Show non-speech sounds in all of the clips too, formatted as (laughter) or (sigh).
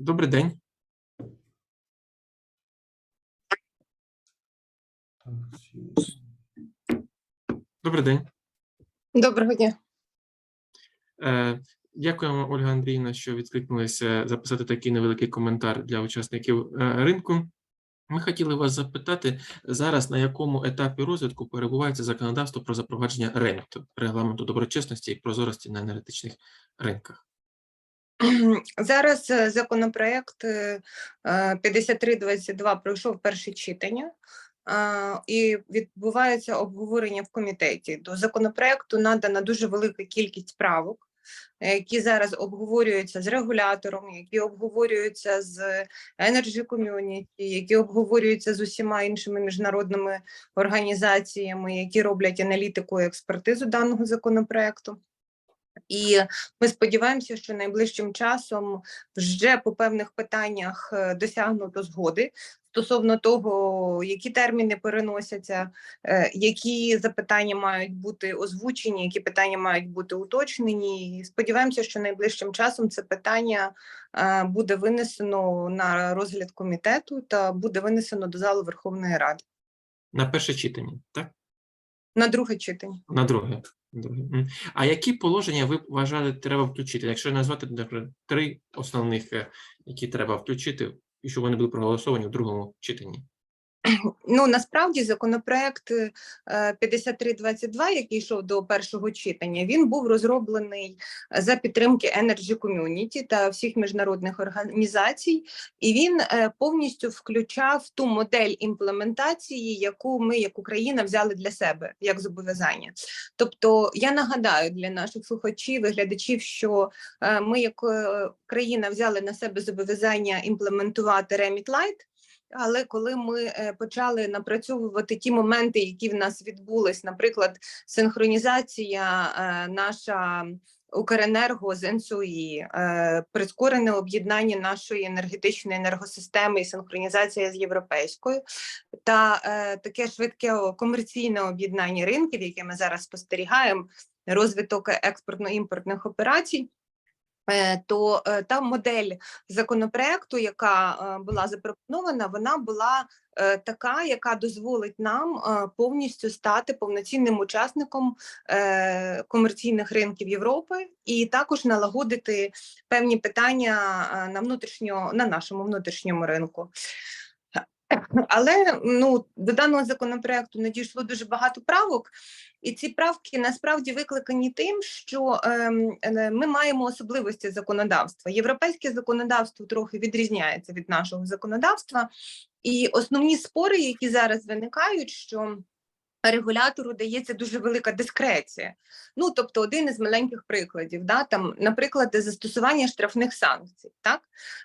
Добрий день. Добрий день. Доброго дня. Е, Дякуємо, Ольга Андріївна, що відкликнулися записати такий невеликий коментар для учасників е, ринку. Ми хотіли вас запитати зараз, на якому етапі розвитку перебувається законодавство про запровадження РЕМТ, регламенту доброчесності і прозорості на енергетичних ринках. (clears throat) Зараз е, законопроект е, е, 5322 пройшов перше читання. е, І відбувається обговорення в комітеті. До законопроекту надана дуже велика кількість правок, е, які зараз обговорюються з регулятором, які обговорюються з Energy Community, які обговорюються з усіма іншими міжнародними організаціями, які роблять аналітику і експертизу даного законопроекту. І ми сподіваємося, що найближчим часом вже по певних питаннях е, досягнуто згоди стосовно того, які терміни переносяться, е, які запитання мають бути озвучені, які питання мають бути уточнені. І сподіваємося, що найближчим часом це питання е, буде винесено на розгляд комітету та буде винесено до залу Верховної Ради На перше читання, так? на друге читання. На друге. А які положення ви вважали, треба включити? Якщо назвати, наприклад, три основних, е, які треба включити, і щоб вони були проголосовані в другому читанні? Ну насправді законопроект е, 5322, який йшов до першого читання, він був розроблений е, за підтримки Energy Community та всіх міжнародних організацій, і він е, повністю включав ту модель імплементації, яку ми, як Україна, взяли для себе як зобов'язання. Тобто, я нагадаю для наших слухачів і глядачів, що е, ми, як е, країна, взяли на себе зобов'язання імплементувати Remit Lite, але коли ми е, почали напрацьовувати ті моменти, які в нас відбулись, наприклад, синхронізація е, наша Укренерго з НСУІ, е, прискорене об'єднання нашої енергетичної енергосистеми і синхронізація з європейською, та таке швидке комерційне об'єднання ринків, яке ми зараз спостерігаємо, розвиток експортно-імпортних операцій. Е, То е, та модель законопроекту, яка е, була запропонована, вона була така, яка дозволить нам повністю стати повноцінним учасником комерційних ринків Європи і також налагодити певні питання на внутрішньо на нашому внутрішньому ринку. Але ну до даного законопроекту надійшло дуже багато правок, і ці правки насправді викликані тим, що ем, е, ми маємо особливості законодавства. Європейське законодавство трохи відрізняється від нашого законодавства, і основні спори, які зараз виникають, що Регулятору дається дуже велика дискреція. Ну, тобто, один із маленьких прикладів, да, там, наприклад, застосування штрафних санкцій, так,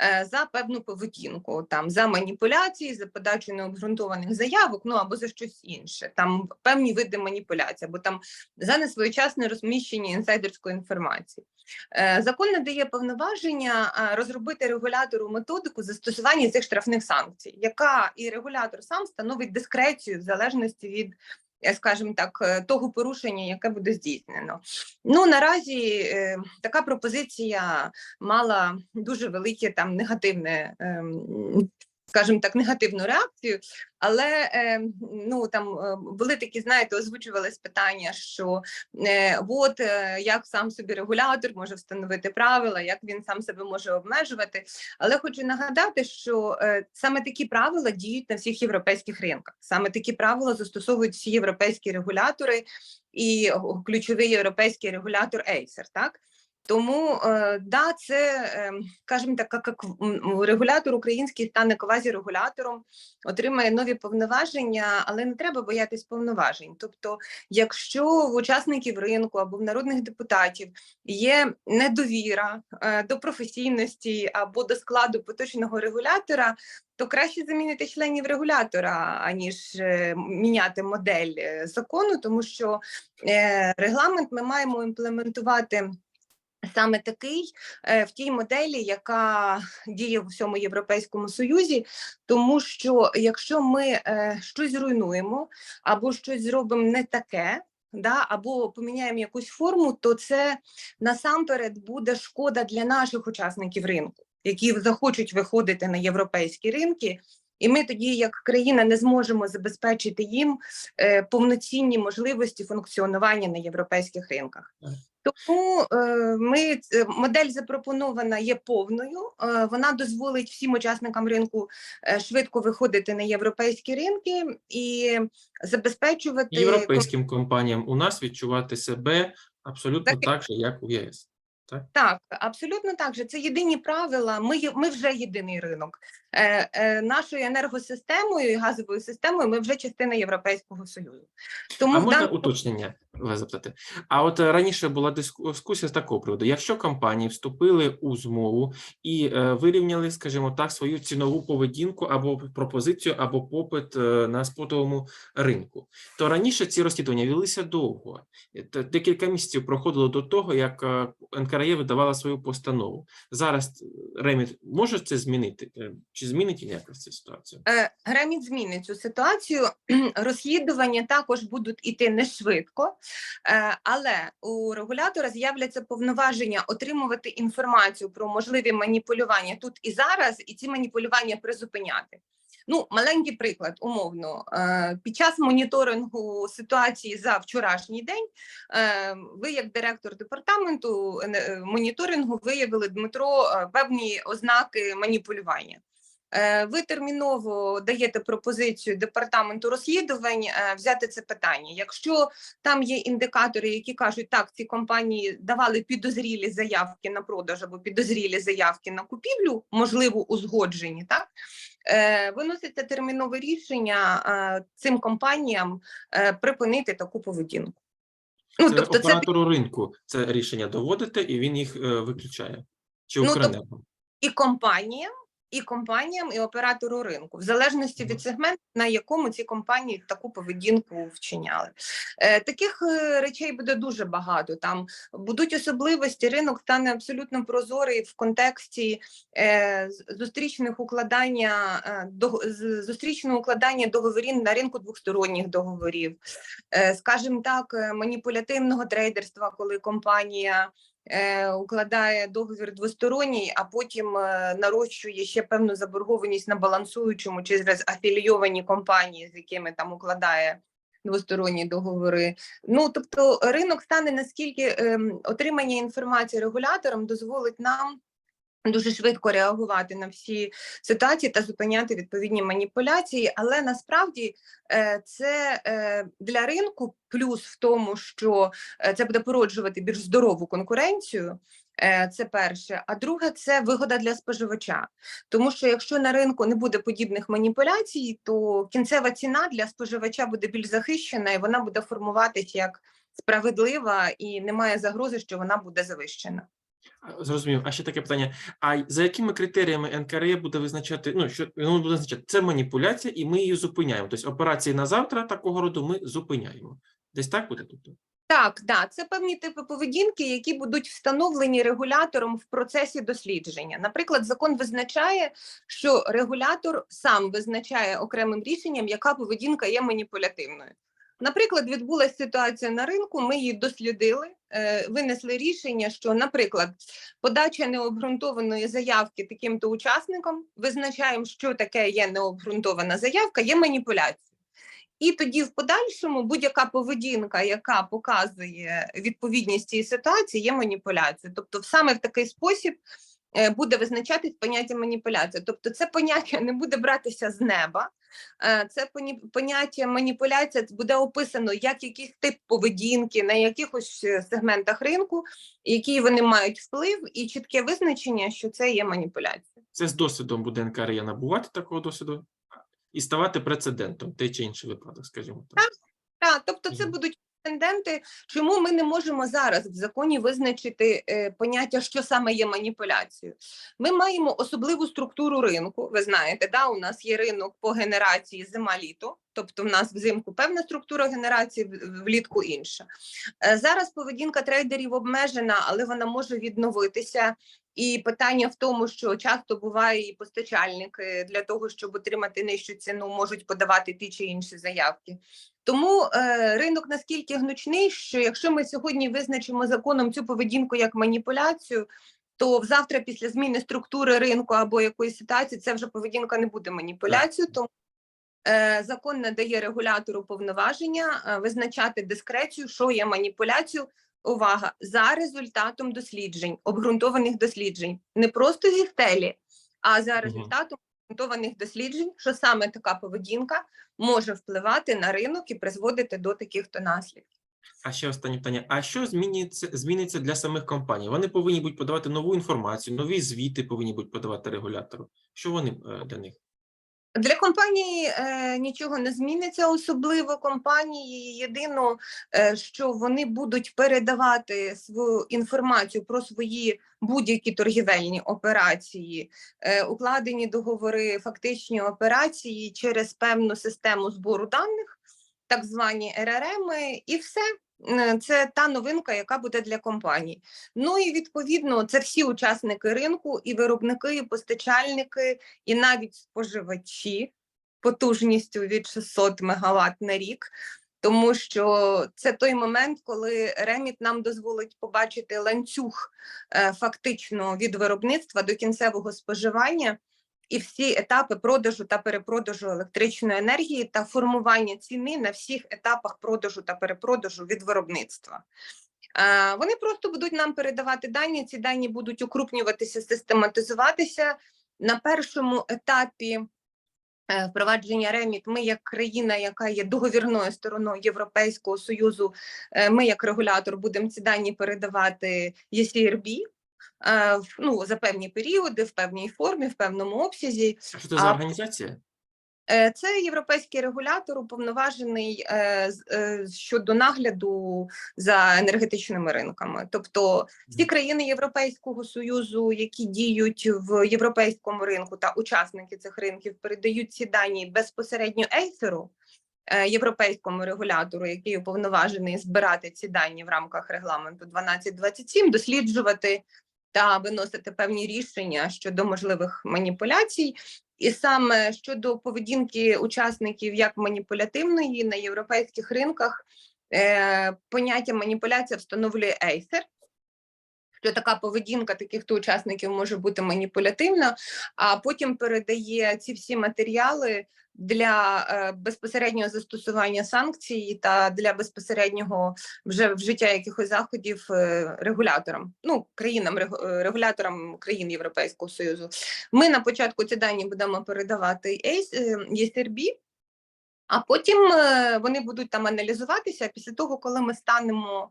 е, за певну поведінку, там, за маніпуляції, за подачу необґрунтованих заявок, ну або за щось інше, там певні види маніпуляцій, або там за несвоєчасне розміщення інсайдерської інформації. Е, Закон надає повноваження е, розробити регулятору методику застосування цих штрафних санкцій, яка і регулятор сам становить дискрецію в залежності від е, скажімо так, е, того порушення, яке буде здійснено. Ну наразі е, така пропозиція мала дуже велике там негативне, ем, скажімо так, негативну реакцію. Але е, ну там е, були такі, знаєте, озвучувались питання, що е, от як сам собі регулятор може встановити правила, як він сам себе може обмежувати. Але хочу нагадати, що саме такі правила діють на всіх європейських ринках. Саме такі правила застосовують всі європейські регулятори і ключовий європейський регулятор Acer, так. Тому е, да, це, е, скажімо так, як регулятор український стане квазірегулятором, отримає нові повноваження, але не треба боятись повноважень. Тобто, якщо в учасників ринку або в народних депутатів є недовіра е, до професійності або до складу поточного регулятора, то краще замінити членів регулятора, аніж міняти модель закону, тому що регламент ми маємо імплементувати. Саме такий е, в тій моделі, яка діє в всьому Європейському Союзі, тому що якщо ми е, щось зруйнуємо або щось зробимо не таке, да, або поміняємо якусь форму, то це насамперед буде шкода для наших учасників ринку. які захочуть виходити на європейські ринки. І ми тоді, як країна, не зможемо забезпечити їм е, повноцінні можливості функціонування на європейських ринках. Тому е, ми е, модель запропонована є повною. Е, вона дозволить всім учасникам ринку швидко виходити на європейські ринки і забезпечувати Європейським компаніям у нас відчувати себе абсолютно Так. так же, як у ЄС. Так, абсолютно так же. Це єдині правила. Ми, ми вже єдиний ринок. Е, е, нашою енергосистемою і газовою системою ми вже частина Європейського Союзу. Тому А можна даному уточнення вас запитати? А от е, раніше була диску- дискусія з такого приводу. Якщо компанії вступили у змову і е, вирівняли, скажімо так, свою цінову поведінку або пропозицію, або попит е, на спотовому ринку, то раніше ці розслідування велися довго. Е, Декілька місяців проходило до того, як е, НКРЕ видавала свою постанову. Зараз е, Реміт може це змінити? Е, Чи змінить якось цю ситуацію? Е, Греміт змінить цю ситуацію. (clears throat) Розслідування також будуть іти не швидко, але у регулятора з'являться повноваження отримувати інформацію про можливі маніпулювання тут і зараз, і ці маніпулювання призупиняти. Ну, маленький приклад, умовно, е, під час моніторингу ситуації за вчорашній день, е, ви, як директор департаменту е, моніторингу, виявили Дмитро певні ознаки маніпулювання. Е, Ви терміново даєте пропозицію департаменту розслідувань е, взяти це питання. Якщо там є індикатори, які кажуть, так, ці компанії давали підозрілі заявки на продаж або підозрілі заявки на купівлю, можливо, узгоджені, так е, виноситься термінове рішення цим компаніям припинити таку поведінку. Ну, Це тобто, це ринку це рішення доводите, і він їх виключає. Чи Ну, тобто і компаніям, і компаніям, і оператору ринку, в залежності від сегменту, на якому ці компанії таку поведінку вчиняли. Е, таких е, речей буде дуже багато. Там будуть особливості. Ринок стане абсолютно прозорий в контексті е, зустрічних укладання е, зустрічного укладання договорів на ринку двосторонніх договорів, е, скажімо так, е, маніпулятивного трейдерства, коли компанія укладає договір двосторонній, а потім е, нарощує ще певну заборгованість на балансуючому через афілійовані компанії, з якими там укладає двосторонні договори. Ну тобто ринок стане наскільки ем, отримання інформації регулятором дозволить нам. Дуже швидко реагувати на всі ситуації та зупиняти відповідні маніпуляції, але насправді е, це е, для ринку плюс в тому, що е, це буде породжувати більш здорову конкуренцію. Це перше, а друге це вигода для споживача. Тому що якщо на ринку не буде подібних маніпуляцій, то кінцева ціна для споживача буде більш захищена і вона буде формуватися як справедлива і немає загрози, що вона буде завищена. Зрозумів. А ще таке питання: а за якими критеріями НКРЕ буде визначати? Ну що воно буде визначати? Це маніпуляція, і ми її зупиняємо. Тобто операції на завтра такого роду ми зупиняємо. Десь так буде тобто? Так, да, це певні типи поведінки, які будуть встановлені регулятором в процесі дослідження. Наприклад, закон визначає, що регулятор сам визначає окремим рішенням, яка поведінка є маніпулятивною. Наприклад, відбулася ситуація на ринку, ми її дослідили, е, винесли рішення, що, наприклад, подача необґрунтованої заявки таким-то учасникам визначаємо, що таке є необґрунтована заявка, є маніпуляцією. І тоді в подальшому будь-яка поведінка, яка показує відповідність цієї ситуації, є маніпуляцією. Тобто, саме в такий спосіб е, буде визначатись поняття маніпуляція. Тобто, це поняття не буде братися з неба. Е, Це поняття маніпуляція буде описано як якийсь тип поведінки на якихось е, сегментах ринку, які вони мають вплив, і чітке визначення, що це є маніпуляція. Це з досвідом буде НКРЯ набувати такого досвіду і ставати прецедентом, той чи інший випадок, скажімо так. Так, тобто це будуть претенденти. Чому ми не можемо зараз в законі визначити е, поняття, що саме є маніпуляцією? Ми маємо особливу структуру ринку. Ви знаєте, да, у нас є ринок по генерації зима-літо, тобто в нас взимку певна структура генерації, влітку інша. Е, зараз поведінка трейдерів обмежена, але вона може відновитися. І питання в тому, що часто буває і постачальники для того, щоб отримати нижчу ціну, можуть подавати ті чи інші заявки. Тому е, ринок наскільки гнучний, що якщо ми сьогодні визначимо законом цю поведінку як маніпуляцію, то завтра після зміни структури ринку або якоїсь ситуації це вже поведінка не буде маніпуляцією, тому закон надає регулятору повноваження е, визначати дискрецію, що є маніпуляцією. Увага за результатом досліджень, обґрунтованих досліджень, не просто зі стелі, а за результатом обґрунтованих досліджень, що саме така поведінка може впливати на ринок і призводити до таких то наслідків. А ще останнє питання: а що зміниться зміниться для самих компаній? Вони повинні будуть подавати нову інформацію, нові звіти повинні будуть подавати регулятору. Що вони е, для них? Для компанії е, нічого не зміниться, особливо компанії. Єдине, е, що вони будуть передавати свою інформацію про свої будь-які торгівельні операції, е, укладені договори, фактичні операції через певну систему збору даних, так звані РРМ, і все. Е, Це та новинка, яка буде для компаній. Ну і відповідно, це всі учасники ринку, і виробники, і постачальники, і навіть споживачі потужністю від 600 МВт на рік. Тому що це той момент, коли реміт нам дозволить побачити ланцюг е, фактично від виробництва до кінцевого споживання і всі етапи продажу та перепродажу електричної енергії та формування ціни на всіх етапах продажу та перепродажу від виробництва. Е, Вони просто будуть нам передавати дані. Ці дані будуть укрупнюватися, систематизуватися на першому етапі. е, Впровадження реміт, ми як країна, яка є договірною стороною Європейського союзу, е, ми як регулятор будемо ці дані передавати ЄСРБ, в- ну, за певні періоди, в певній формі, в певному обсязі. Що це за організація? Е, Це європейський регулятор, уповноважений е, е, щодо нагляду за енергетичними ринками. Тобто всі країни Європейського союзу, які діють в європейському ринку, та учасники цих ринків передають ці дані безпосередньо Ейсеру, е, європейському регулятору, який уповноважений збирати ці дані в рамках регламенту 1227, досліджувати та виносити певні рішення щодо можливих маніпуляцій. І саме щодо поведінки учасників як маніпулятивної на європейських ринках, е, поняття маніпуляція встановлює Acer, що така поведінка таких то учасників може бути маніпулятивна, а потім передає ці всі матеріали для е, безпосереднього застосування санкцій та для безпосереднього вже вжиття якихось заходів е, регуляторам, ну країнам е, регуляторам країн Європейського союзу. Ми на початку ці дані будемо передавати ЄСРБ, а потім вони будуть там аналізуватися. Після того, коли ми станемо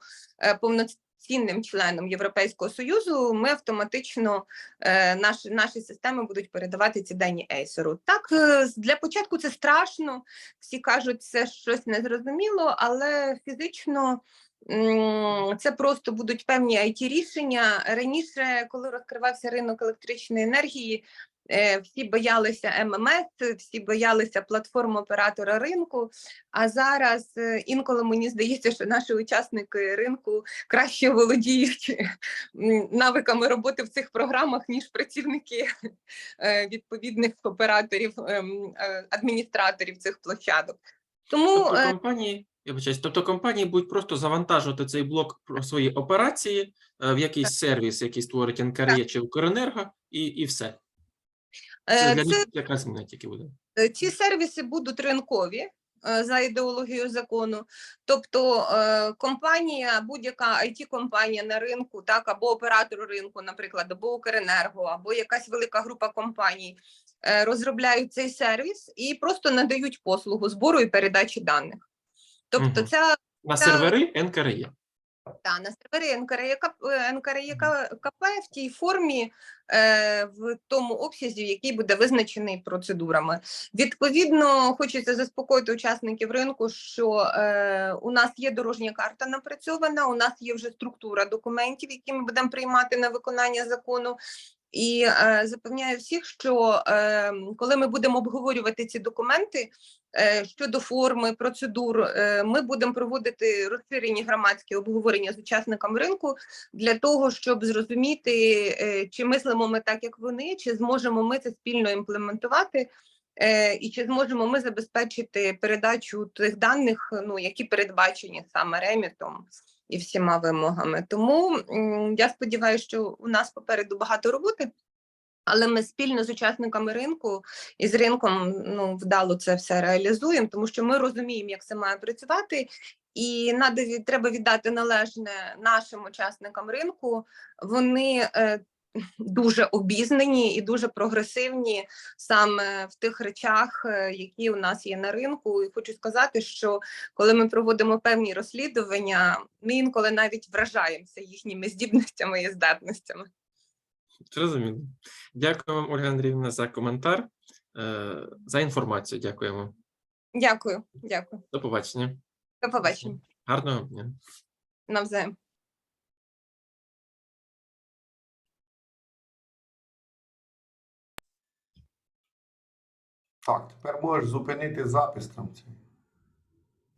повноцінним членом Європейського союзу, ми автоматично е, наші, наші системи будуть передавати ці дані Ейсеру. Так, е, для початку це страшно. Всі кажуть, це щось незрозуміло, але фізично. Це просто будуть певні it рішення. Раніше, коли розкривався ринок електричної енергії, всі боялися ММС, всі боялися платформ оператора ринку. А зараз е, інколи мені здається, що наші учасники ринку краще володіють навиками роботи в цих програмах, ніж працівники е, відповідних операторів, ем, е, адміністраторів цих площадок. Тому Тобто е, компанії, я вибачаюсь, тобто компанії будуть просто завантажувати цей блок про свої операції е, в якийсь сервіс, який створить НКРЄ чи Укренерго, і, і все. Це е, це яка зміна тільки буде. Е, Ці сервіси будуть ринкові е, за ідеологією закону. Тобто компанія, будь-яка it компанія на ринку, так або оператор ринку, наприклад, або Укренерго, або якась велика група компаній розробляють цей сервіс і просто надають послугу збору і передачі даних. Тобто, Мгм. ця На сервери НКРЄ. Та, на сервері НКРЄКП в тій формі, е, в тому обсязі, який буде визначений процедурами. Відповідно, хочеться заспокоїти учасників ринку, що е, у нас є дорожня карта напрацьована, у нас є вже структура документів, які ми будемо приймати на виконання закону. І е, запевняю всіх, що е, коли ми будемо обговорювати ці документи е, щодо форми, процедур, е, ми будемо проводити розширені громадські обговорення з учасниками ринку для того, щоб зрозуміти, е, чи мислимо ми так, як вони, чи зможемо ми це спільно імплементувати. Е, І чи зможемо ми забезпечити передачу тих даних, ну які передбачені саме ремітом і всіма вимогами. Тому я сподіваюся, що у нас попереду багато роботи. Але ми спільно з учасниками ринку і з ринком ну вдало це все реалізуємо, тому що ми розуміємо, як це має працювати, і треба віддати належне нашим учасникам ринку. Вони е, дуже обізнані і дуже прогресивні саме в тих речах, е, які у нас є на ринку. І хочу сказати, що коли ми проводимо певні розслідування, ми інколи навіть вражаємося їхніми здібностями і здатностями. Зрозуміло. Дякую вам, Ольга Андріївна, за коментар, е, за інформацію. Дякуємо. Дякую, дякую. До побачення. До побачення. Гарного дня. Навзаєм. Так, тепер можеш зупинити запис там. цей.